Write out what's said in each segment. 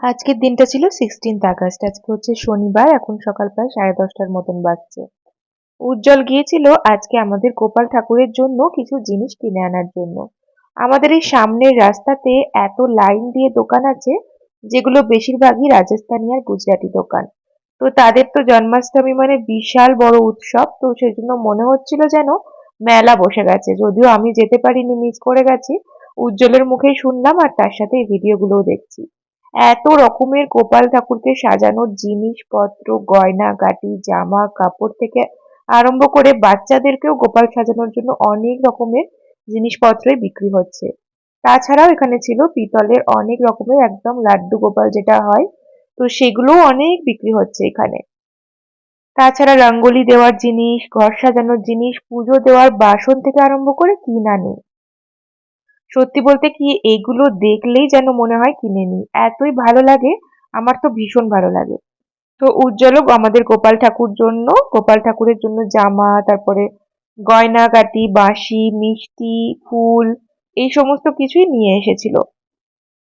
আজকের দিনটা ছিল সিক্সটিন্থ আগস্ট। আজকে হচ্ছে শনিবার, এখন সকাল প্রায় সাড়ে দশটার মতন বাজছে। উজ্জ্বল গিয়েছিল আজকে আমাদের গোপাল ঠাকুরের জন্য কিছু জিনিস কিনে আনার জন্য। আমাদের এই সামনের রাস্তাতে এত লাইন দিয়ে দোকান আছে, যেগুলো বেশিরভাগই রাজস্থানী আর গুজরাটি দোকান। তো তাদের তো জন্মাষ্টমী মানে বিশাল বড় উৎসব, তো সেজন্য মনে হচ্ছিল যেন মেলা বসে গেছে। যদিও আমি যেতে পারিনি মিস করে গেছি, উজ্জ্বলের মুখেই শুনলাম আর তার সাথে এই ভিডিওগুলোও দেখছি। এত রকমের গোপাল ঠাকুরকে সাজানোর জিনিসপত্র, গয়না, গাটি, জামা, কাপড় থেকে আরম্ভ করে বাচ্চাদেরকেও গোপাল সাজানোর জন্য অনেক রকমের জিনিসপত্রই বিক্রি হচ্ছে। তাছাড়াও এখানে ছিল পিতলের অনেক রকমের একদম লাড্ডু গোপাল যেটা হয়, তো সেগুলোও অনেক বিক্রি হচ্ছে এখানে। তাছাড়া রঙ্গোলি দেওয়ার জিনিস, ঘর সাজানোর জিনিস, পুজো দেওয়ার বাসন থেকে আরম্ভ করে কি না নেই। সত্যি বলতে কি এইগুলো দেখলেই যেন মনে হয় কিনে নিই। এতই ভালো লাগে, আমার তো ভীষণ ভালো লাগে। তো উজ্জ্বলক আমাদের গোপাল ঠাকুর জন্য, গোপাল ঠাকুরের জন্য জামা, তারপরে গয়না কাটি বাঁশি, মিষ্টি, ফুল, এই সমস্ত কিছুই নিয়ে এসেছিল।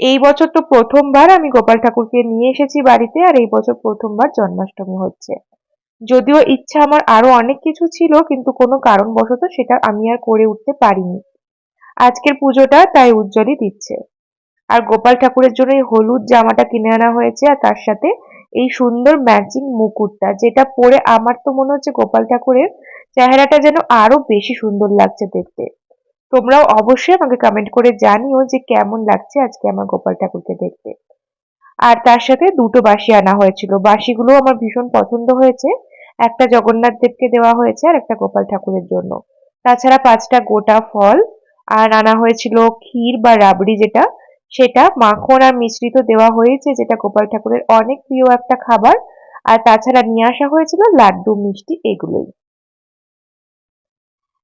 এই বছর তো প্রথমবার আমি গোপাল ঠাকুরকে নিয়ে এসেছি বাড়িতে, আর এই বছর প্রথমবার জন্মাষ্টমী হচ্ছে। যদিও ইচ্ছা আমার আরও অনেক কিছু ছিল, কিন্তু কোনো কারণবশত সেটা আমি আর করে উঠতে পারিনি। আজকের পুজোটা তাই উজ্জ্বলই দিচ্ছে। আর গোপাল ঠাকুরের জন্য এই হলুদ জামাটা কিনে আনা হয়েছে আর তার সাথে এই সুন্দর ম্যাচিং মুকুটটা, যেটা পরে আমার তো মনে হচ্ছে গোপাল ঠাকুরের চেহারাটা যেন আরও বেশি সুন্দর লাগছে দেখতে। তোমরাও অবশ্যই আমাকে কমেন্ট করে জানিও যে কেমন লাগছে আজকে আমার গোপাল ঠাকুরকে দেখতে। আর তার সাথে দুটো বাঁশি আনা হয়েছিল। বাঁশিগুলো আমার ভীষণ পছন্দ হয়েছে। একটা জগন্নাথ দেবকে দেওয়া হয়েছে আর একটা গোপাল ঠাকুরের জন্য। তাছাড়া পাঁচটা গোটা ফল আর আনা হয়েছিল ক্ষীর বা রাবড়ি যেটা, সেটা মাখন আর মিশ্রিত দেওয়া হয়েছে, যেটা গোপাল ঠাকুরের অনেক প্রিয় একটা খাবার। আর তাছাড়া নিয়ে আসা হয়েছিল লাড্ডু, মিষ্টি, এগুলোই।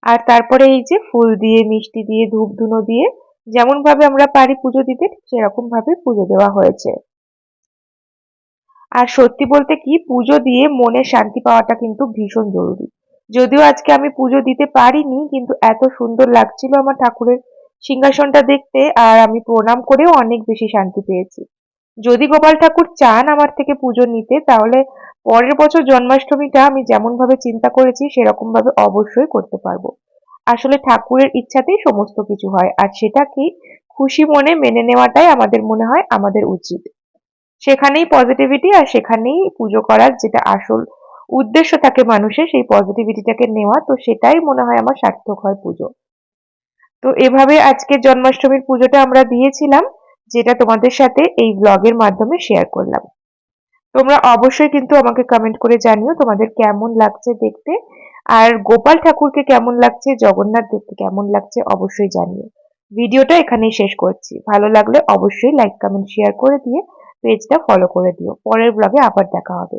আর তারপরে এই যে ফুল দিয়ে, মিষ্টি দিয়ে ধূপ ধুনো দিয়ে যেমন ভাবে আমরা পারি পুজো দিতে সেরকম ভাবে পুজো দেওয়া হয়েছে। আর সত্যি বলতে কি, পুজো দিয়ে মনের শান্তি পাওয়াটা কিন্তু ভীষণ জরুরি। যদিও আজকে আমি পুজো দিতে পারিনি, কিন্তু এত সুন্দর লাগছিল আমার ঠাকুরের সিংহাসনটা দেখতে আর আমি প্রণাম করেও অনেক বেশি শান্তি পেয়েছি। যদি গোপাল ঠাকুর চান আমার থেকে পুজো নিতে, তাহলে পরের বছর জন্মাষ্টমীটা আমি যেমন ভাবে চিন্তা করেছি সেরকম ভাবে অবশ্যই করতে পারব। আসলে ঠাকুরের ইচ্ছাতেই সমস্ত কিছু হয়, আর সেটা কি খুশি মনে মেনে নেওয়াটাই আমাদের মনে হয় আমাদের উচিত। সেখানেই পজিটিভিটি আর সেখানেই পুজো করার যেটা আসল উদ্দেশ্য থাকে মানুষের সেই পজিটিভিটিটাকে নেওয়া, তো সেটাই মনে হয় আমার সার্থক হয় পুজো। তো এভাবে আজকে জন্মাষ্টমীর পুজোটা আমরা দিয়েছিলাম, যেটা তোমাদের সাথে এই ব্লগের মাধ্যমে শেয়ার করলাম। তোমরা অবশ্যই কিন্তু আমাকে কমেন্ট করে জানিও তোমাদের কেমন লাগছে দেখতে, আর গোপাল ঠাকুরকে কেমন লাগছে, জগন্নাথ দেখতে কেমন লাগছে অবশ্যই জানিও। ভিডিওটা এখানেই শেষ করছি। ভালো লাগলে অবশ্যই লাইক কমেন্ট শেয়ার করে দিয়ে পেজটা ফলো করে দিও। পরের ব্লগে আবার দেখা হবে।